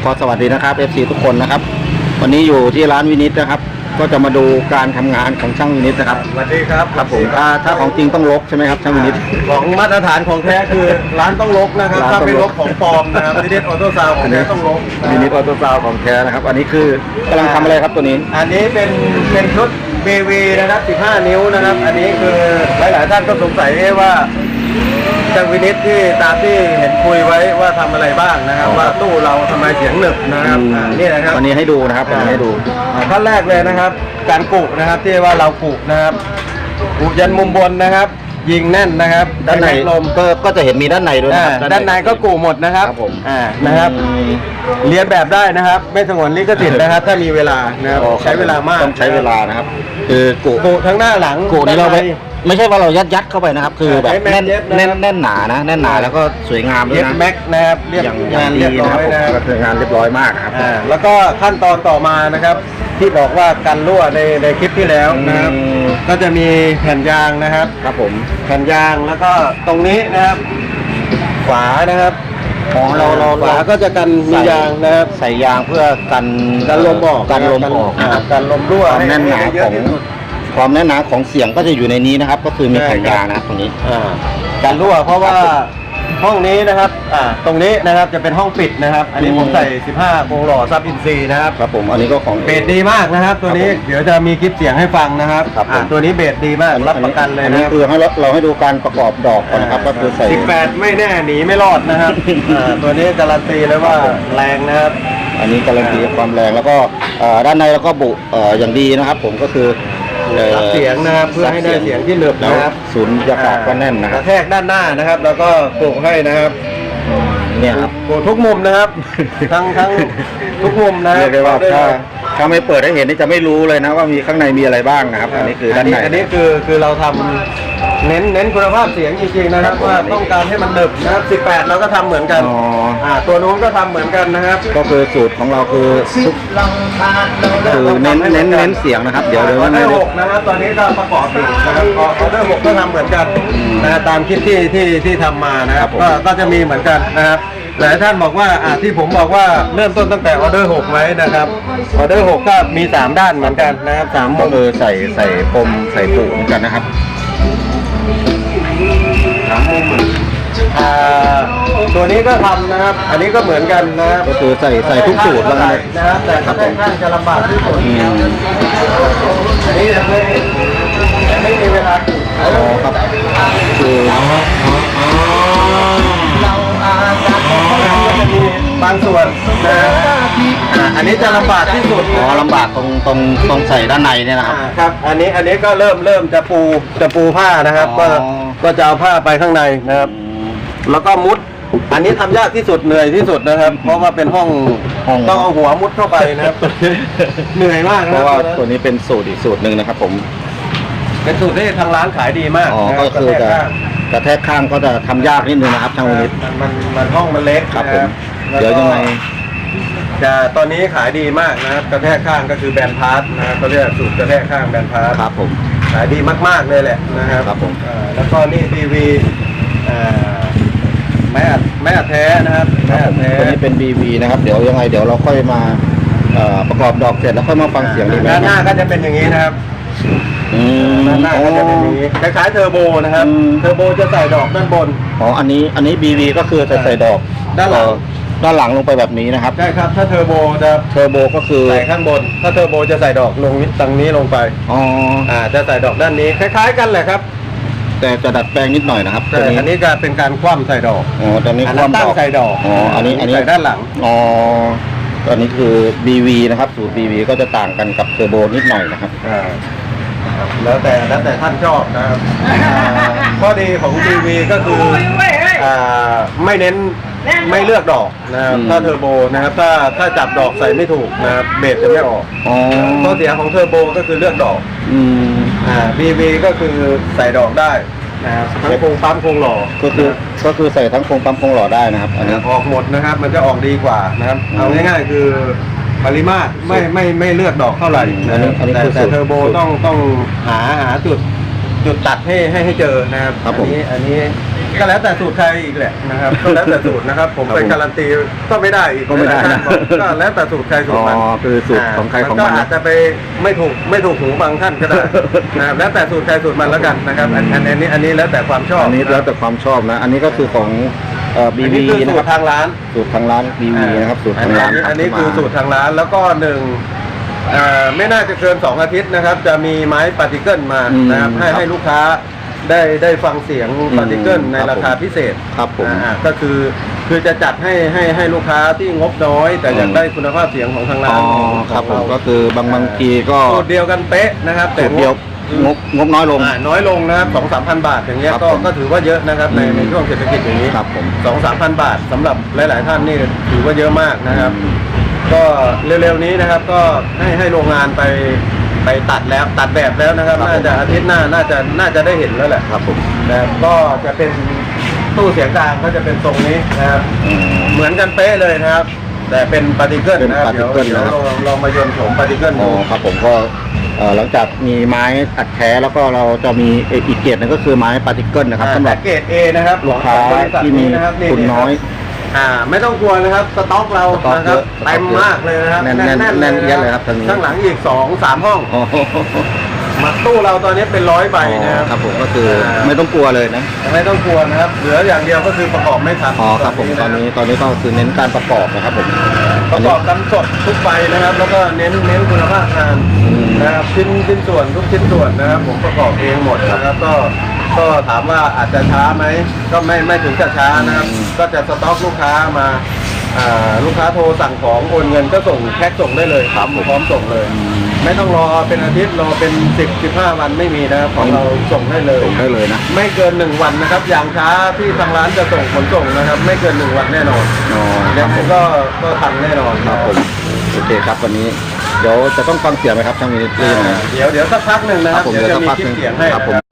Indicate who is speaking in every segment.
Speaker 1: ผมก็สวัสดีนะครับ FC ทุกคนนะครับ วันนี้อยู่ที่ร้านวินิตนะครับ ก็จะมาดูการทำงานของช่างวินิตนะครับ
Speaker 2: สวัสดีครับ
Speaker 1: ครับผมถ้าถ้าของจริงต้องลกใช่ไหมครับช่างวินิต
Speaker 2: ของมาตรฐานของแท้คือร้านต้องลกนะครับ
Speaker 1: ร้าน
Speaker 2: ถ้า
Speaker 1: ต้อง
Speaker 2: ไม่
Speaker 1: ล
Speaker 2: ล
Speaker 1: ก
Speaker 2: กของปลอมนะครับวินิตออโต้ซาวของแท้ต้องลกะ
Speaker 1: วินิตออโต้ซาวของแท้นะครับ อันนี้คือกำลังทำอะไรครับตัวนี้
Speaker 2: อันนี้เป็นเป็นชุด BV นะครับ 15 นิ้วนะครับ อันนี้คือหลายๆท่านก็สงสัยว่า จังวินิตที่ตามที่เห็นคุยไว้ว่าทำอะไรบ้างนะครับ
Speaker 1: อ๋อ
Speaker 2: ว่าตู้เราทำไมเสียงหนึบนะครับอ่านี่นะครับ
Speaker 1: วันนี้ให้ดูนะครับวันนี้ให้ดู
Speaker 2: อ่าขั้นแรกเลยนะครับ การกุนะครับที่ว่าเรากุนะครับกุยันมุมบนนะครับ ยิงแน่นนะครับ
Speaker 1: ด้านใน
Speaker 2: ใช้แม็กลม
Speaker 1: ก็ก็จะเห็นมีด้านในด้วยนะ
Speaker 2: อ่า
Speaker 1: ครับ
Speaker 2: ด้านในก็กุหมดนะครับ
Speaker 1: ครับผม
Speaker 2: อ่านะครับ
Speaker 1: อืม
Speaker 2: เรียนแบบได้นะครับ ไม่สงวนลิขสิทธิ์นะครับ ถ้ามีเวลานะครับ
Speaker 1: อ๋อ
Speaker 2: ใช้เวลามาก
Speaker 1: ต้องใช้เวลานะครับ คือกุ
Speaker 2: กุทั้งหน้าหลัง
Speaker 1: กูนี่เราไม่
Speaker 2: ด้ใไม่
Speaker 1: ใช่ว่าเรายัดยัดเข้าไปนะครับ คือแบบ
Speaker 2: ใช้แม็ก
Speaker 1: แน่น
Speaker 2: เย็บนะครับ
Speaker 1: แน่นแน่นหนานะ แน่นหนาแล้วก็สวยงามด้ว
Speaker 2: เย็
Speaker 1: ย
Speaker 2: บ
Speaker 1: นะ
Speaker 2: แม็กนะครับเรียบ
Speaker 1: อย่างองาย่าง
Speaker 2: น
Speaker 1: ดี
Speaker 2: เรียบร้
Speaker 1: นะ
Speaker 2: อ
Speaker 1: ครับ
Speaker 2: ย
Speaker 1: ผม
Speaker 2: นะครับ
Speaker 1: ก็คืองานเรียบร้อยมากนะครับ
Speaker 2: อ่าแล้วก็ขั้นตอนต่อมานะครับ ที่บอกว่ากันรั่วในในคลิปที่แล้วนะครับ
Speaker 1: อืม
Speaker 2: ก็จะมีแผ่นยางนะครับ
Speaker 1: ครับผม
Speaker 2: แผ่นยางแล้วก็ตรงนี้นะครับ ฝานะครับ
Speaker 1: ของเราเรา
Speaker 2: ฝาก็จะกันมียางนะครับ
Speaker 1: ใส่ยางเพื่อกัน
Speaker 2: กันลมออก
Speaker 1: กันลมออกานะครับ
Speaker 2: กันลมรั่ว
Speaker 1: ความแน่นหนา
Speaker 2: ให้
Speaker 1: ข
Speaker 2: เย
Speaker 1: อ
Speaker 2: อะ
Speaker 1: ง
Speaker 2: ที่สุด
Speaker 1: ความแน่นหนาของเสียงก็จะอยู่ในนี้นะครับ ก็คือมี
Speaker 2: ใช่
Speaker 1: แผ่น
Speaker 2: ครับ
Speaker 1: ยางนะครับตรงนี้
Speaker 2: อ่ากันรั่วเพราะว่าห้องนี้นะครับอ่าตรงนี้นะครับจะเป็นห้องปิดนะครับ อันนี้
Speaker 1: อืม
Speaker 2: ผมใส่ 15โครงหล่อซับอินซีย์นะครับ
Speaker 1: ครับผมอันนี้ก็ของ
Speaker 2: เบสดีมากนะครับ ตัวนี้
Speaker 1: ครับผม
Speaker 2: เดี๋ยวจะมีคลิปเสียงให้ฟังนะครับ
Speaker 1: ครับผม
Speaker 2: อ่าตัวนี้เบสดีมากรับประกันเลย
Speaker 1: อัน
Speaker 2: นะ
Speaker 1: นี้
Speaker 2: ครับ
Speaker 1: คือให้เราเราให้ดูการประกอบดอกก่อนนะครับก็คือใส่
Speaker 2: 18 ไม่แน่หนีไม่รอดนะครับอ่าตัวนี้การันตีเลยว่าแรงนะครับ
Speaker 1: อันนี้การันตีความแรงแล้วก็เอ่อด้านในแล้วก็บุเอ่ออย่างดีนะครับ ผมก็คือ อ่อ
Speaker 2: รับเสียงนะครับเพื่อให้ได้เสียงที่หนึบ
Speaker 1: แล้ว
Speaker 2: นะครับ
Speaker 1: ศูนย์ยากาศก็แน่นนะค
Speaker 2: ก
Speaker 1: รับ
Speaker 2: ระแทกด้านหน้านะครับ แล้วก็ปลูกให้นะครับ
Speaker 1: เนี่ยครับ
Speaker 2: ปลูกทุกมุมนะครับ ทั้งทั้งทุกมุมนะค
Speaker 1: เรี
Speaker 2: รั
Speaker 1: ยกได้ว่า
Speaker 2: เอ
Speaker 1: ถ้า
Speaker 2: เลย
Speaker 1: ถ้าไม่เปิดให้เห็นนี่จะไม่รู้เลยนะว่ามีข้างในมีอะไรบ้างนะครับ อันนี้คือด้านใน
Speaker 2: อันนี้คือคือเราทำ เน้นเน้นคุณภาพเสียงจริงๆนะครับว่าต้องการให้มันหนึบนะครับ 18 เราก็ทำเหมือนกัน
Speaker 1: อ๋อ
Speaker 2: อ่าตัวนู้นก็ทำเหมือนกันนะครับ
Speaker 1: ก็คือสูตรของเราคือทุก คือเน้นเน้นเน้นเสียงนะครับเดี๋ยวเดี๋ยว
Speaker 2: ออเด
Speaker 1: ไม่
Speaker 2: อร์
Speaker 1: ได้
Speaker 2: หกนะครับตอนนี้ก็ประกอบอยู่นะครับออเดอร์หกก็ทำเหมือนกัน
Speaker 1: อืม
Speaker 2: นะตามคลิปที่ที่ที่ทำมานะค
Speaker 1: ครั
Speaker 2: รับบ
Speaker 1: ผม
Speaker 2: ก็ก็จะมีเหมือนกันนะครับหลายท่านบอกว่าอ่าที่ผมบอกว่าเริ่มต้นตั้งแต่ออเดอร์หกไว้นะครับออเดอร์หกก็มีสามด้านเหมือนกันนะครับสามมุ
Speaker 1: ก็
Speaker 2: ม
Speaker 1: คือใส่ใส่ปมใส่ปูเหมือนกันนะครับ
Speaker 2: สามมุมอ่า ตัวนี้ก็ทำนะครับ อันนี้ก็เหมือนกันนะครับ
Speaker 1: ก็คือใส่ใส่ทุกสูตรแล้วกันเลย
Speaker 2: นะครับแต่ก็ค่อนข้างจะลำบากที่สุด
Speaker 1: อืม
Speaker 2: อันนี้ยังไม่ยังไม่มีเวลาปลูก
Speaker 1: อ๋อครับคือ
Speaker 2: บางส่วนนะครับอ่าอันนี้จะลำบากที่สุด
Speaker 1: อ๋อลำบากตรงตรงตรงใส่ด้านในเนี่ยนะครับ
Speaker 2: อ่าครับ อันนี้อันนี้ก็เริ่มเริ่มจะปูจะปูผ้านะครับ
Speaker 1: อ๋อ
Speaker 2: ก็ก็จะเอาผ้าไปข้างในนะครับ แล้วก็มุด อันนี้ทำยากที่สุดเหนื่อยที่สุดนะครับ เพราะว่าเป็นห้อง
Speaker 1: ห้อง
Speaker 2: ต้องเอาหัวมุดเข้าไปนะครับ เหนื่อยมาก
Speaker 1: เพ
Speaker 2: นะ
Speaker 1: ราะ
Speaker 2: ค
Speaker 1: ว่า
Speaker 2: รับ
Speaker 1: ตัวนี้เป็นสูตรอีกสูตรหนึ่งนะครับ ผม
Speaker 2: เป็นสูตรที่ทางร้านขายดีมาก
Speaker 1: อ๋อ
Speaker 2: นะ
Speaker 1: ก็
Speaker 2: รับ
Speaker 1: คือจะ
Speaker 2: กระแทกข้าง
Speaker 1: กระแทกข้างก็จะทำยากนิดนึงนะครับทางวันนี้
Speaker 2: มันมันมันห้องมันเล็ก
Speaker 1: ครับผม
Speaker 2: นะ
Speaker 1: เดี๋ยวยังไง
Speaker 2: จะตอนนี้ขายดีมากนะครับกระแทกข้างก็คือแบนพาร์ทนะครับเขาเรียกสูตรกระแทกข้างแบนพาร์ท
Speaker 1: ครับผม
Speaker 2: ขายดีมาก ๆ เลยแหละนะครับ
Speaker 1: ครับผม
Speaker 2: อ่าแล้วก็นี่ทีวีอ่าไม้อัดไม้อัดแท้นะครับไม้อัดแท้
Speaker 1: ตัวนี้เป็น BV นะครับ เดี๋ยวยังไงเดี๋ยวเราค่อยมาเอ่อประกอบดอกเสร็จแล้วค่อยมาฟังเสียงดีไหม
Speaker 2: ด้านหน้าก็จะเป็นอย่างนี้นะครับ
Speaker 1: อืม
Speaker 2: ด้านหน้าก็จะเป็นอย่างนี้คล้ายๆเทอร์โบนะครับ
Speaker 1: อืม
Speaker 2: เทอร์โบจะใส่ดอกด้านบน
Speaker 1: อ๋อ อันนี้ อันนี้ BV ก็คือใส่ใส่ดอก
Speaker 2: ด้านหลัง
Speaker 1: เอ่อด้านหลังลงไปแบบนี้นะครับ
Speaker 2: ใช่ครับ ถ้าเทอร์โบจะ
Speaker 1: เทอร์โบก็คือ
Speaker 2: ใส่ข้างบน ถ้าเทอร์โบจะใส่ดอกลงตรงนี้ลงไป
Speaker 1: อ๋อ
Speaker 2: อ่า จะใส่ดอกด้านนี้ คล้าย ๆ กันแหละครับ
Speaker 1: แต่จะดัดแปลงนิดหน่อยนะครับ
Speaker 2: แต่
Speaker 1: ตัวนี้
Speaker 2: อันนี้ก็เป็นการคว่ำใส่ดอก
Speaker 1: อ๋อตอนนี้
Speaker 2: อัน
Speaker 1: ค
Speaker 2: นั้น
Speaker 1: วาม
Speaker 2: ตั้
Speaker 1: ด
Speaker 2: ง
Speaker 1: อก
Speaker 2: ใส่ดอก
Speaker 1: อ๋อ อันนี้ อันนี้
Speaker 2: ใส่ด้านหลัง
Speaker 1: อ๋อตอนนี้คือ BV นะครับ สูตร BV ก็จะต่างกันกับเทอร์โบนิดหน่อยนะครับ
Speaker 2: อ่า แล้วแต่แล้วแต่ท่านชอบนะครับอ่าข้อดีของ TV ก็คืออ่าไม่เน้นไม่เลือกดอกนะครับ
Speaker 1: อืม
Speaker 2: ถ้าเทอร์โบนะครับ ถ้าถ้าจับดอกใส่ไม่ถูกนะครับเบสจะไม่ออก
Speaker 1: อ๋อ
Speaker 2: ข้อเสียของเทอร์โบก็คือเลือกดอก
Speaker 1: อืม
Speaker 2: อ่า BV ก็คือใส่ดอกได้นะครับทั้งโครงปั๊มโครงหล่อ
Speaker 1: ก็คือก็คือใส่ทั้งโครงปั๊มโครงหล่อได้นะครับอันนี้
Speaker 2: ออกหมดนะครับ มันจะออกดีกว่านะครับ
Speaker 1: อืม
Speaker 2: เอาง่ายๆคือ ปริมาตรไม่ไม่ไม่เลือกดอกเท่าไหร่นะครับ
Speaker 1: อันนี้
Speaker 2: แต่
Speaker 1: คือ
Speaker 2: แต่
Speaker 1: สูตร
Speaker 2: เทอร์โบต้องต้องหาหาจุดจุดตัดให้ให้ให้เจอนะครับ
Speaker 1: ครับผม
Speaker 2: อันนี้อันนี้ก็แล้วแต่สูตรใครอีกแหละนะครับก็แล้วแต่สูตรนะครับ ผม
Speaker 1: ครับ
Speaker 2: ไป
Speaker 1: ผม
Speaker 2: การันตีก็ไม่ได้อีก
Speaker 1: ก็ไม่ได้
Speaker 2: หลายๆท่า
Speaker 1: นะ
Speaker 2: บอกก็แล้วแต่สูตรใครสูตรมัน
Speaker 1: อ๋อคือสูตรของใครของมันนะ
Speaker 2: ก็อาจจะไปไม่ถูกไม่ถูกหูบางท่านก็ได้นะครับแล้วแต่สูตรใครสูตรมันแล้วกันนะครับอันอันอันนี้อันนี้แล้วแต่ความชอบ
Speaker 1: อันนี้แล้วแต่ความชอบนะ อันนี้ก็คือของ เอ่อ
Speaker 2: อัน
Speaker 1: BV
Speaker 2: นี้คือ
Speaker 1: นะ
Speaker 2: สู
Speaker 1: ค
Speaker 2: ต
Speaker 1: รับ
Speaker 2: รทางร้าน
Speaker 1: สูตรทางร้าน BV นะครับสูตรทางร้าน
Speaker 2: อันนี้
Speaker 1: ทำ
Speaker 2: คือ
Speaker 1: ขึ้นมา
Speaker 2: สูตรทางร้านแล้วก็หนึ่งเอ่อไม่น่าจะเกิน2อาทิตย์นะครับ จะมีไม้ปาร์ติเกิลมา
Speaker 1: อืม
Speaker 2: นะครับให้
Speaker 1: ครับ
Speaker 2: ให้ลูกค้าได้ได้ฟังเสียงปาร์ติเกิลใน
Speaker 1: ครับ
Speaker 2: ราคา
Speaker 1: ผม
Speaker 2: พิเศษ
Speaker 1: ครับผม
Speaker 2: อ่าก็คือคือจะจัดให้ให้ให้ลูกค้าที่งบน้อย แต่อยาก
Speaker 1: อืม
Speaker 2: ได้คุณภาพเสียงของทางร้า
Speaker 1: อ๋
Speaker 2: น
Speaker 1: อ
Speaker 2: ของ
Speaker 1: ครับผม
Speaker 2: ของ
Speaker 1: ก็คือบางบางทีก็
Speaker 2: สูตรเดียวกันเป๊ะนะครับแต่
Speaker 1: สูตรเดียว งบงบน้อยลง
Speaker 2: อ่าน้อยลงนะครับสองสามพันบาทอย่างเงี้ย
Speaker 1: ครับ
Speaker 2: ก็
Speaker 1: ผม
Speaker 2: ก็ถือว่าเยอะนะครับใน
Speaker 1: อืม
Speaker 2: ในช่วงเศรษฐกิจอย่างนี้
Speaker 1: ครับผม
Speaker 2: สองสามพันบาทสำหรับหลาย ๆ ท่านนี่ถือว่าเยอะมากนะครับ ก็เร็วๆนี้นะครับก็ให้ให้โรงงานไปไปตัดแล้วตัดแบบแล้วนะครับ
Speaker 1: ครับผม
Speaker 2: น่าจะอาทิตย์หน้าน่าจะน่าจะได้เห็นแล้วแหละ
Speaker 1: ครับผม
Speaker 2: นะครับก็จะเป็นตู้เสียงกลางก็จะเป็นทรงนี้นะครับ
Speaker 1: อืม
Speaker 2: เหมือนกันเป๊ะเลยนะครับ แต่เป็นปาร์ติเกิล
Speaker 1: เป็น
Speaker 2: นะครับ เดี๋ยว
Speaker 1: particle
Speaker 2: เดี๋ยว
Speaker 1: นะครับ
Speaker 2: ลองลองมาโยนโฉมปาร์ติเกิล
Speaker 1: อ๋
Speaker 2: ดู
Speaker 1: อครับผมก็เอ่อ หลังจากมีไม้อัดแท้แล้วก็เราจะมีอีกเกรดหนึงก็คือไม้ปาร์ติเกิลนะครับ
Speaker 2: อ่า
Speaker 1: สำหรับ
Speaker 2: แต่เกรด A นะครับ
Speaker 1: ลูกค้า
Speaker 2: ของบริษัท
Speaker 1: ที่มี
Speaker 2: นะครับ
Speaker 1: ทุนน้อย
Speaker 2: อ่า ไม่ต้องกลัวนะครับ สต็อกเรา
Speaker 1: สต็อก
Speaker 2: นะค
Speaker 1: เย
Speaker 2: รับ
Speaker 1: อะ
Speaker 2: เต็มมากเลยนะครับ
Speaker 1: แน่นแน่นแน่นเอียดเลยครับทางนี้
Speaker 2: ข้างหลังอีกสองสามห้อง
Speaker 1: อ๋อ
Speaker 2: มาตู้เราตอนนี้เป็นร้อยใบนะครับ
Speaker 1: ครับผมก็คือไม่ต้องกลัวเลยนะ
Speaker 2: ไม่ต้องกลัวนะครับ เหลืออย่างเดียวก็คือประกอบไม่ทัน
Speaker 1: อ๋อครับผมตอนนี้ตอนนี้ก็คือเน้นการประกอบนะครับผม
Speaker 2: ประกอบกันสดทุกใบนะครับ แล้วก็เน้นเน้นคุณภาพงาน
Speaker 1: อืม
Speaker 2: นะครับชิ้นชิ้นส่วนทุกชิ้นส่วนนะครับ ผมประกอบเองหมดนะครับ ก็ก็ถามว่าอาจจะช้าไหมก็ไม่ไม่ถึงกับช้านะครับ ก็จะสต็อกลูกค้ามาอ่าลูกค้าโทรสั่งของโอนเงินก็ส่งแพ็คส่งได้เลยครับพร้อมส่งเลย ไม่ต้องรอเป็นอาทิตย์รอเป็นสิบสิบห้าวันไม่มีนะครับของเราส่งได้เลย
Speaker 1: ส่งได้เลยนะ
Speaker 2: ไม่เกินหนึ่งวันนะครับ อย่างช้าที่ทางร้านจะส่งขนส่งนะครับ ไม่เกินหนึ่งวันแน่นอน
Speaker 1: อ๋อค
Speaker 2: ยั
Speaker 1: รับ
Speaker 2: งไง
Speaker 1: ผม
Speaker 2: ก็ก็ทันแน่นอน
Speaker 1: ครับผมโอเคครับวันนี้ เดี๋ยวจะต้องฟังเสียงไหมครับช่างมินิท
Speaker 2: อ่า
Speaker 1: ยังไง
Speaker 2: เดี๋ยวเดี๋ยวสักพักหนึ่งนะค
Speaker 1: ครั
Speaker 2: รั
Speaker 1: บบผม
Speaker 2: เดี๋ยว
Speaker 1: เดี๋ยว
Speaker 2: จะ
Speaker 1: สัก
Speaker 2: มี
Speaker 1: พัก
Speaker 2: คลิ
Speaker 1: ห
Speaker 2: ป
Speaker 1: นึ่ง
Speaker 2: เสียงให้
Speaker 1: ครับผม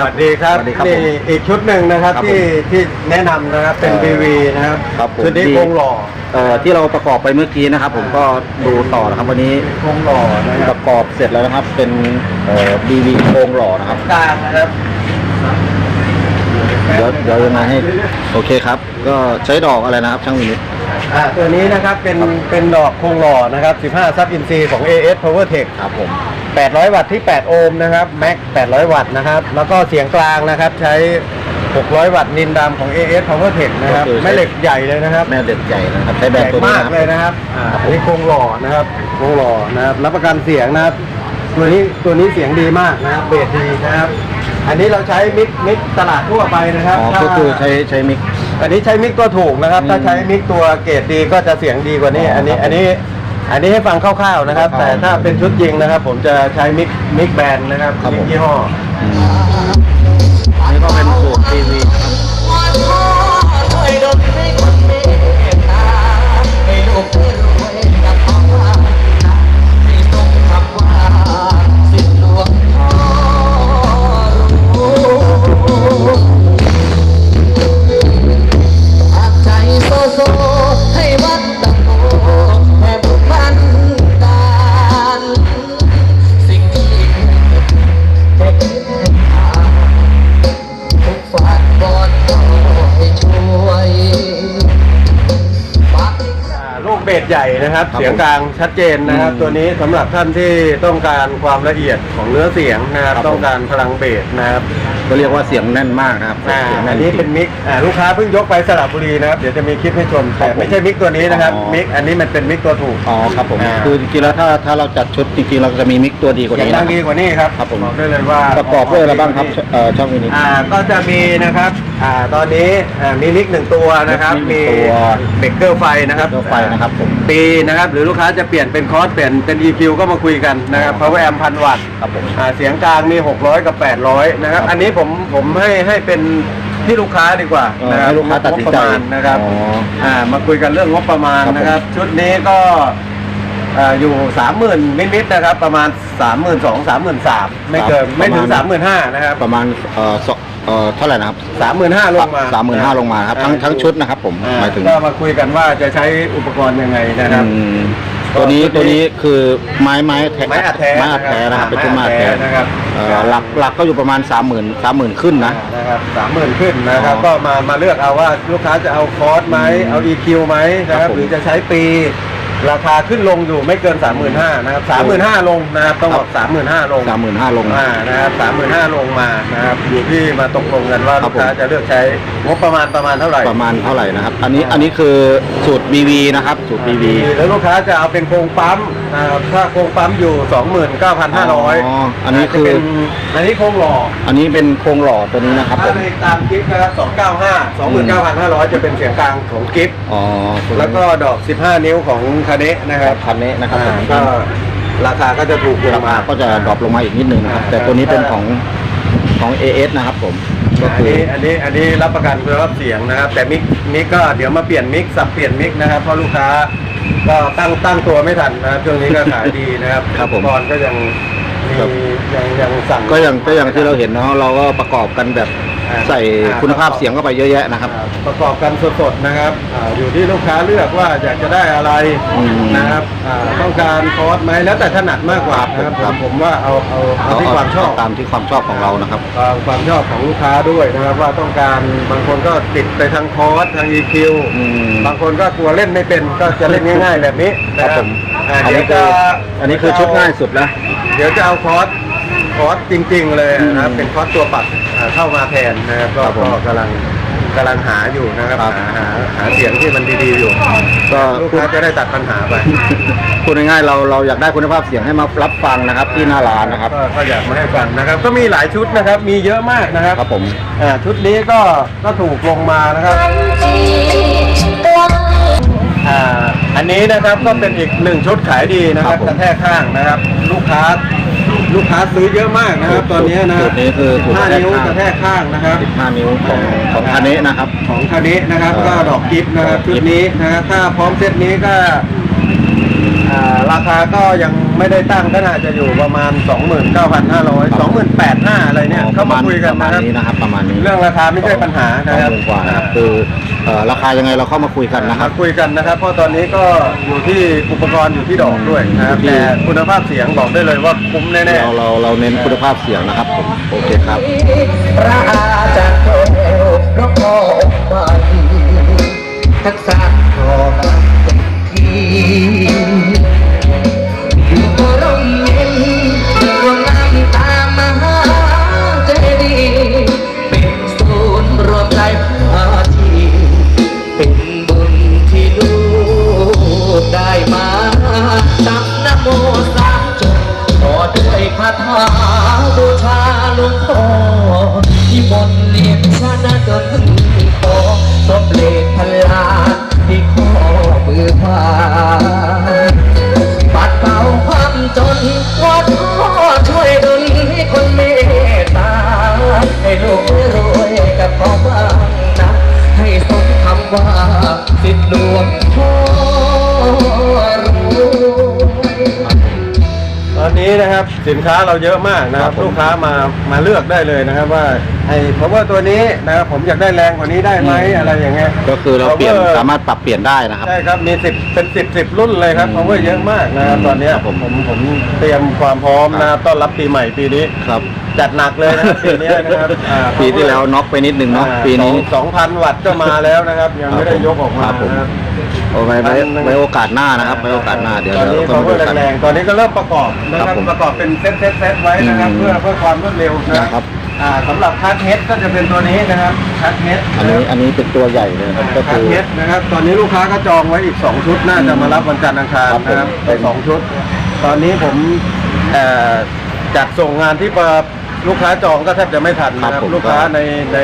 Speaker 1: นิทนะค
Speaker 2: ส
Speaker 1: รับ
Speaker 2: วัสดีครับ
Speaker 1: สวัสดีครับ
Speaker 2: นี่
Speaker 1: ผม
Speaker 2: อีกชุดหนึ่งนะครับ
Speaker 1: ครับ
Speaker 2: ที่ที่แนะนำนะครับเป็น
Speaker 1: เอ่อ
Speaker 2: PV นะครับ
Speaker 1: ครับผม
Speaker 2: ชุดนี้
Speaker 1: ที่
Speaker 2: โครงหล่อ
Speaker 1: เอ่อที่เราประกอบไปเมื่อกี้นะครับ ผมก็ดูต่อนะครับวันนี้
Speaker 2: โครงหล่อนะค
Speaker 1: ป
Speaker 2: รับ
Speaker 1: ระกอบเสร็จแล้วนะครับ เป็นเอ่อ BV โครงหล่อนะครับ
Speaker 2: กลางนะครับ
Speaker 1: เดี๋ยวเดี๋ยวยังไงให้โอเคครับ ก็ใช้ดอกอะไรนะครับช่างมินิท
Speaker 2: อ่าตัวนี้นะครับ เป็นเป็นดอกโครงหล่อนะครับ 15ซับอินซีของ AS Power Tech
Speaker 1: ครับผม
Speaker 2: 800 วัตต์ที่ 8 โอห์มนะครับแม็ก 800 วัตต์นะครับ แล้วก็เสียงกลางนะครับ ใช้ 600 วัตต์นินดำของ AS Power Tech นะครับ
Speaker 1: ก็คือใช้
Speaker 2: แม่เหล็กใหญ่เลยนะครับ
Speaker 1: แม่เด็ดใหญ่นะครับใช้แบร
Speaker 2: ให
Speaker 1: น
Speaker 2: ญ่
Speaker 1: ด์ตัวนี้
Speaker 2: มาก
Speaker 1: นะครับ
Speaker 2: เลยนะครับอ่าอันนี้โครงหล่อนะครับโครงหล่อนะครับ รับประกันเสียงนะครับ ตัวนี้ตัวนี้เสียงดีมากนะครับ เบสดีนะครับ อันนี้เราใช้มิกมิกตลาดทั่วไปนะครับ
Speaker 1: อ๋อ
Speaker 2: ถ้า
Speaker 1: ก็คือใช้ใช้มิก
Speaker 2: อันนี้ใช้มิกตัวถูกนะครับ
Speaker 1: อืม
Speaker 2: ถ้าใช้มิกตัวเกรดดีก็จะเสียงดีกว่านี้
Speaker 1: อ๋ออั
Speaker 2: อันนี้
Speaker 1: ครับ
Speaker 2: อันนี้อันนี้ให้ฟังคร่าวๆนะครับ
Speaker 1: คร่าวๆ
Speaker 2: แต่ถ้าเป็นชุดจริงนะครับ ผมจะใช้มิกมิกแบนนะครับ
Speaker 1: ครับ
Speaker 2: มิ
Speaker 1: ผ
Speaker 2: ก
Speaker 1: ม
Speaker 2: ยี่ห้อ
Speaker 1: เบ
Speaker 3: สใหญ่นะค
Speaker 2: รับ
Speaker 1: ครับ
Speaker 2: เสียงกลางชัดเจนนะครับ
Speaker 1: อืม
Speaker 2: ตัวนี้สำหรับท่านที่ต้องการความละเอียดของเนื้อเสียงนะครับ
Speaker 1: ครับ
Speaker 2: ต้องการพลังเบสนะครับ
Speaker 1: ก็เรียกว่าเสียงแน่นมากนะครับ
Speaker 2: อ่า
Speaker 1: เสียงแน่
Speaker 2: อั
Speaker 1: น
Speaker 2: นนี้
Speaker 1: จริง
Speaker 2: เป็นมิกอ่าลูกค้าเพิ่งยกไปสระบุรีนะครับ เดี๋ยวจะมีคลิปให้ชมแต่ไม่ใช่มิกตัวนี้นะครับ
Speaker 1: อ๋อ
Speaker 2: มิกอันนี้มันเป็นมิกตัวถูก
Speaker 1: อ๋อครับผม
Speaker 2: อ่า
Speaker 1: คือจริงๆแล้วถ้าถ้าเราจัดชุดจริงๆเราจะมีมิกตัวดีกว่า
Speaker 2: อย่าง
Speaker 1: นี้
Speaker 2: ดั
Speaker 1: นะ
Speaker 2: งดีกว่านี้ครับ
Speaker 1: ครับผม
Speaker 2: บอกได้เลยว่า
Speaker 1: ประกอบด้วยอะไรบ้างครับเอ่อช่างมินิ
Speaker 2: อ่าก็จะมีนะครับอ่าตอนนี้อ่ามีมิกหนึ่งตัวนะครับ
Speaker 1: มิ
Speaker 2: มี
Speaker 1: กหนึ่งตัว
Speaker 2: เบรกเกอร์ไฟนะครับ
Speaker 1: เบรกเกอร์ไฟนะครับผม
Speaker 2: ปีนะครับ หรือลูกค้าจะเปลี่ยนเป็นคอร์สเปลี่ยนเป็น EQ ก็มาคุยกันนะครับ
Speaker 1: อ๋อ
Speaker 2: power amp พันวัตต์
Speaker 1: ครับผม
Speaker 2: อ่าเสียงกลางมี 600 กับ 800 นะครับ
Speaker 1: ครับ
Speaker 2: อันนี้ผมผมให้ให้เป็นที่ลูกค้าดีกว่า
Speaker 1: เออ
Speaker 2: นะครั
Speaker 1: ให้ลูกค้าตัดสินใจ
Speaker 2: งบประมาณนะครับ
Speaker 1: อ๋อ
Speaker 2: อ่ามาคุยกันเรื่องงบประมาณ
Speaker 1: ครับผม
Speaker 2: นะครับ ชุดนี้ก็อ่าอยู่สามหมื่นนิดๆนะครับ ประมาณสามหมื่นสองสามหมื่นสามไม่เกิน
Speaker 1: ครับ
Speaker 2: ไม่ถึง
Speaker 1: ประ
Speaker 2: สาม
Speaker 1: มา
Speaker 2: หมื่
Speaker 1: ณ
Speaker 2: นห้านะครับ
Speaker 1: ประมาณเอ่อส เอ่อเท่าไหร่นะครับ
Speaker 2: สามหมื่นห้าลงมา
Speaker 1: สามหมื่นห้าลงมาครับทั้งทั้งชุดนะครับ ผม
Speaker 2: อ่า
Speaker 1: หมายถึง
Speaker 2: ก็มาคุยกันว่าจะใช้อุปกรณ์ยังไงนะครับ
Speaker 1: อืมตัวนี้
Speaker 2: ชุดนี้
Speaker 1: ตัวนี้คือไม้ไม้แท้
Speaker 2: ไม้อัดแท้
Speaker 1: ไม้อัดแท้นะครับเป็นชุดไม้อัดแท้
Speaker 2: นะครับ
Speaker 1: เอ่อหลักหลักก็อยู่ประมาณสามหมื่นสามหมื่นขึ้นนะ
Speaker 2: นะครับสามหมื่นขึ้นนะครับ
Speaker 1: อ๋อ
Speaker 2: ก็มามาเลือกเอาว่าลูกค้าจะเอาคอร์สไหม
Speaker 1: อืม
Speaker 2: เอา EQ ไหมนะค
Speaker 1: ครั
Speaker 2: รับบ
Speaker 1: ผม
Speaker 2: หรือจะใช้ปี ราคาขึ้นลงอยู่ไม่เกิน 35,000นะครับ35,000ลงนะครับต้องบอก35,000ลง
Speaker 1: สามหมื่นห้าลง
Speaker 2: อ่านะครับ35,000ลงมานะครับอยู่ที่มาตกลงกันว่า
Speaker 1: ครั
Speaker 2: ลู
Speaker 1: บ
Speaker 2: ก
Speaker 1: ผม
Speaker 2: ค้าจะเลือกใช้งบประมาณประมาณเท่าไหร่
Speaker 1: ประมาณเท่าไหร่นะครับ อันนี้อันนี้คือสูตร BV นะครับ สูตร BV
Speaker 2: แล้วลูกค้าจะเอาเป็นโครงปั๊มนะครับถ้าโครงปั๊มอยู่ 29,500
Speaker 1: อ๋ออันนี้คือา
Speaker 2: จจะเป็นอันนี้โครงหล่อ
Speaker 1: อันนี้เป็นโครงหล่อตัวนี้นะครับผ
Speaker 2: ถ้าม ในตามกิฟต์นะครับ295 29,500 จะเป็นเสียงกลางของกิฟต์
Speaker 1: อ๋อ
Speaker 2: แล้วก็ดอก 15 นิ้วของคาเนะนะครับ
Speaker 1: คันนี้นะครับ
Speaker 2: อ่า
Speaker 1: ผม
Speaker 2: ก็ราคาก็จะถูกล
Speaker 1: รางคา
Speaker 2: มา
Speaker 1: ก็จะดรอปลงมาอีกนิดนึงนะครับ
Speaker 2: อ่า
Speaker 1: แต่ตัวนี้เป็นของของ AS นะครับผมก็
Speaker 2: อัน
Speaker 1: คือ
Speaker 2: นี้อันนี้อันนี้รับประกันคุณภาพเสียงนะครับ แต่มิกมิกก็เดี๋ยวมาเปลี่ยนมิกสับเปลี่ยนมิกนะครับ เพราะลูกค้าก็ตั้งตั้งตัวไม่ทันนะครับช่วงนี้ก็ขายดีนะครับ
Speaker 1: ครับผม
Speaker 2: อุปกรณ์ก็ยังมี
Speaker 1: ครับ
Speaker 2: ยังยังสั่ง
Speaker 1: ก็อย่างก็อย่างที่เราเห็นเนาะเราก็ประกอบกันแบบ
Speaker 2: อ่า
Speaker 1: ใส่
Speaker 2: อ่า
Speaker 1: คุณภาพเสียงเข้าไปเยอะแยะนะครับ
Speaker 2: อ่าประกอบกันสดๆนะครับอาอยู่ที่ลูกค้าเลือกว่าอยากจะได้อะไร
Speaker 1: อืม
Speaker 2: นะครับอ่าต้องการคอร์สไหมแล้วแต่ถนัดมากกว่านะครับ
Speaker 1: ครับ
Speaker 2: ผมว่าเอาเอาเอาที่ความชอบ
Speaker 1: ตามที่ความชอบของเรานะครับ
Speaker 2: ความความชอบของลูกค้าด้วยนะครับ ว่าต้องการบางคนก็ติดไปทางคอร์สทาง EQ
Speaker 1: อืม
Speaker 2: บางคนก็กลัวเล่นไม่เป็นก็จะเล่นง่าย ๆ แบบนี้นะ
Speaker 1: ค
Speaker 2: ค
Speaker 1: รั
Speaker 2: รั
Speaker 1: บบผม
Speaker 2: อ่า
Speaker 1: อัน
Speaker 2: เดี๋ย
Speaker 1: นี้
Speaker 2: ว
Speaker 1: คื
Speaker 2: จะ
Speaker 1: ออันนี้คือชุดง่ายสุดแล้ว
Speaker 2: เดี๋ยวจะเอาคอร์ส คอร์สจริง ๆ เลยนะครับ เป็นคอร์สตัวปัดอ่าเข้ามาแทนนะครับก็
Speaker 1: ครับผม
Speaker 2: ก็กำลังกำลังหาอยู่นะครับ
Speaker 1: ครับ
Speaker 2: หาหาหาเสียงที่มันดีๆอยู่
Speaker 1: ก็
Speaker 2: ลูกค้าจะได้ตัดปัญหาไป
Speaker 1: พูดง่ายๆเราเราอยากได้คุณภาพเสียงให้มารับฟังนะครับที่หน้าร้านนะครับ
Speaker 2: ก็ก็อยากมาให้ฟังนะครับ ก็มีหลายชุดนะครับ มีเยอะมากนะครับ
Speaker 1: ครับผม
Speaker 2: อ่าชุดนี้ก็ก็ถูกลงมานะครับ อ่าอันนี้นะครับก็เป็นอีกหนึ่งชุดขายดีนะครับ
Speaker 1: ครับผม
Speaker 2: กระแทกข้างนะครับ ลูกค้า ลูกค้าซื้อเยอะมากนะครับ ตอนนี้นะค
Speaker 1: จุ
Speaker 2: รับ
Speaker 1: ดนี้คือถูก
Speaker 2: ห้าก
Speaker 1: ระแทก
Speaker 2: นิ้ว
Speaker 1: ข้าง
Speaker 2: กระแทกข้างนะครับ
Speaker 1: 15นิ้วของของคันนี้นะครับ
Speaker 2: ของคาเนะนะครับ
Speaker 1: เอ่อ
Speaker 2: ก็ดอกกิฟต์นะครับ
Speaker 1: ดอกกิ
Speaker 2: ชุ
Speaker 1: ฟ
Speaker 2: ด
Speaker 1: ต์
Speaker 2: นี้นะครับถ้าพร้อมเซตนี้ก็อ่า ราคาก็ยังไม่ได้ตั้งก็น่าจะอยู่ประมาณ 29,500 28,500อะไรเนี่ย
Speaker 1: ป
Speaker 2: เข้า
Speaker 1: ระ
Speaker 2: มา
Speaker 1: มาณ
Speaker 2: คุย
Speaker 1: ป
Speaker 2: กัน
Speaker 1: ระมาณ
Speaker 2: นะครับ
Speaker 1: นี้นะครับประมาณนี้
Speaker 2: เรื่องราคาไม่ใช่ปัญหานะครับ
Speaker 1: สองหมื่กว่านะครับคือเอ่อราคายังไงเราเข้ามาคุยกันนะครับ
Speaker 2: มาคุยกันนะครับเพราะตอนนี้ก็อยู่ที่อุปกรณ์อยู่ที่ดอกด้วยนะครับ
Speaker 1: อยู่ที่
Speaker 2: แต่คุณภาพเสียงบอกได้เลยว่าคุ้มแน่
Speaker 1: เราเราเราเน้นคุณภาพเสียงนะครับผมโอเคครับ
Speaker 3: พระอาจารย์แก้วพระพ่อองค์ใหม่ทักษะทอกันเต็มที่ ให้ลูกรวยกับพ่อบ้างนะให้สมคำว่าสิทธิหลวงพ่
Speaker 2: อ นนี้นะครับสินค้าเราเยอะมากนะครับ
Speaker 1: ครับผม
Speaker 2: ลูกค้ามามาเลือกได้เลยนะครับว่าไอ้ power ตัวนี้นะครับผมอยากได้แรงกว่านี้ได้ไหม
Speaker 1: อืม
Speaker 2: อะไรอย่างเงี้ย
Speaker 1: ก็คือเราเปลี่ยน
Speaker 2: power
Speaker 1: สามารถปรับเปลี่ยนได้นะครับ
Speaker 2: ใช่ครับมีสิบเป็นสิบสิบรุ่นเลยครับ
Speaker 1: อืม
Speaker 2: power เยอะมากนะครับ
Speaker 1: อืม
Speaker 2: ตอนเนี้ย
Speaker 1: ครับผม
Speaker 2: ผมผมเตรียมความพร้อมนะครับต้อนรับปีใหม่ปีนี้
Speaker 1: ครับ
Speaker 2: จัดหนักเลยนะครับปีนี้นะครับอ่า
Speaker 1: ปีที่แล้วน็อกไปนิดนึงเนาะ
Speaker 2: อ่า
Speaker 1: ปีนี้
Speaker 2: สองพันวัตต์ก็มาแล้วนะครับ ยังไม่ได้ยกออกมา
Speaker 1: ครับผม
Speaker 2: นะครับ
Speaker 1: โอ้ไว้ไว้ไว้โอกาสหน้านะครับไว้โอกาสหน้าเดี๋ยว
Speaker 2: ตอน
Speaker 1: เดี๋ยว
Speaker 2: นี้
Speaker 1: เรา
Speaker 2: power
Speaker 1: มาดูกัน
Speaker 2: แรงๆ ตอนนี้ก็เริ่มประกอบนะค
Speaker 1: ครั
Speaker 2: รับบ
Speaker 1: ผม
Speaker 2: ประกอบเป็นเซตเซตเซตไว้นะครับ
Speaker 1: อืม
Speaker 2: เพื่อเพื่อความรวดเร็วนะ
Speaker 1: นะครับ
Speaker 2: อ่าสำหรับคัทเฮดก็จะเป็นตัวนี้นะครับคัทเฮด
Speaker 1: อันนี้อันนี้เป็นตัวใหญ่เลยครับก็
Speaker 2: คั
Speaker 1: คื
Speaker 2: ท
Speaker 1: อ
Speaker 2: เฮดนะครับ ตอนนี้ลูกค้าก็จองไว้อีก 2 ชุดน่าจะมารับวันจันทร์อังคาร
Speaker 1: ครับผม
Speaker 2: นะครับไปสองชุด ตอนนี้ผมเอ่อจัดส่งงานที่ประลูกค้าจองก็แทบจะไม่ทันนะค
Speaker 1: ครั
Speaker 2: รั
Speaker 1: บบผม
Speaker 2: ลูกค้าในใน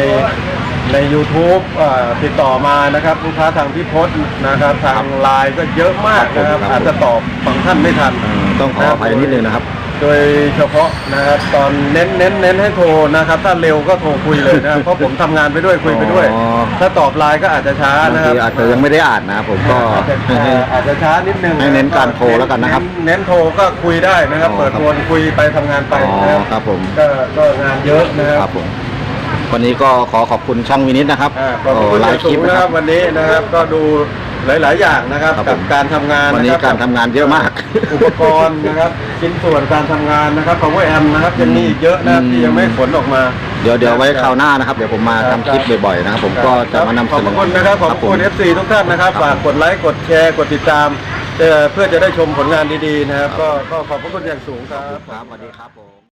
Speaker 2: ใน YouTube เอ่อติดต่อมานะครับลูกค้าทางพี่พศนะครับทางไลน์ก็เยอะมากนะครับ
Speaker 1: ครับผม
Speaker 2: อาจจะตอบบางท่านไม่ทัน
Speaker 1: เอ่อต้องขออภัยนิดนึงนะครับ
Speaker 2: โดยเฉพาะนะครับตอนเน้นเน้นเน้นให้โทรนะครับ ถ้าเร็วก็โทรคุยเลยนะครับ เพราะผมทำงานไปด้วยคุยไปด้วย
Speaker 1: อ๋อ
Speaker 2: ถ้าตอบไลน์ก็อาจจะช้า
Speaker 1: บาง
Speaker 2: นะค
Speaker 1: ที
Speaker 2: รับ
Speaker 1: อาจจะยังไม่ได้อ่านนะครับผมก็
Speaker 2: อาจจะอาจจะช้านิดนึง
Speaker 1: ให้เน้นการโทรแล้วกันนะครับ
Speaker 2: เน้นโทรก็คุยได้นะครับ
Speaker 1: อ๋อ
Speaker 2: เปิดโฟนคุยไปทำงานไป
Speaker 1: อ๋อ
Speaker 2: นะครับ
Speaker 1: ครับผม
Speaker 2: ก็ก็งานเยอะนะค
Speaker 1: ค
Speaker 2: รั
Speaker 1: รับบผม วันนี้ก็ขอขอบคุณช่างวินิตนะครับ
Speaker 2: อ่าขอบคุณ
Speaker 1: ห
Speaker 2: อ
Speaker 1: ลาย
Speaker 2: ย่าง
Speaker 1: คลิ
Speaker 2: สู
Speaker 1: ป
Speaker 2: ง
Speaker 1: นะ
Speaker 2: นะ
Speaker 1: ค
Speaker 2: ค
Speaker 1: รั
Speaker 2: รับบ วันนี้นะครับก็ดูหลาย ๆ อย่างนะครับ
Speaker 1: ครับ
Speaker 2: กับ
Speaker 1: ผม
Speaker 2: การทำงาน
Speaker 1: วันนี้ะ
Speaker 2: คบ
Speaker 1: การทำงานเยอะมาก
Speaker 2: อุปกรณ์นะครับชิ้นส่วนการทำงานนะครับ power amp นะครับยังมีอีกเยอะนะครับ
Speaker 1: อืม
Speaker 2: ที่ยังไม่ขนออกมา
Speaker 1: เดี๋ยวเดี๋ยวไว้คราวหน้านะครับ เดี๋ยวผมมาทำคลิปบ่อยๆนะครับ ผมก็จะมานำ
Speaker 2: ขอ
Speaker 1: เส
Speaker 2: บ
Speaker 1: นอ
Speaker 2: คุณนะครับขอบ
Speaker 1: ผม
Speaker 2: คุณ FC ทุกท่านนะครับ
Speaker 1: ครับ
Speaker 2: ฝากกดไลค์กดแชร์กดติดตามเอ่อเพื่อจะได้ชมผลงานดีๆนะครับ ก็ก็ขอบพระคุณอย่างสูงครับ
Speaker 1: ครับสวัสดีครับผม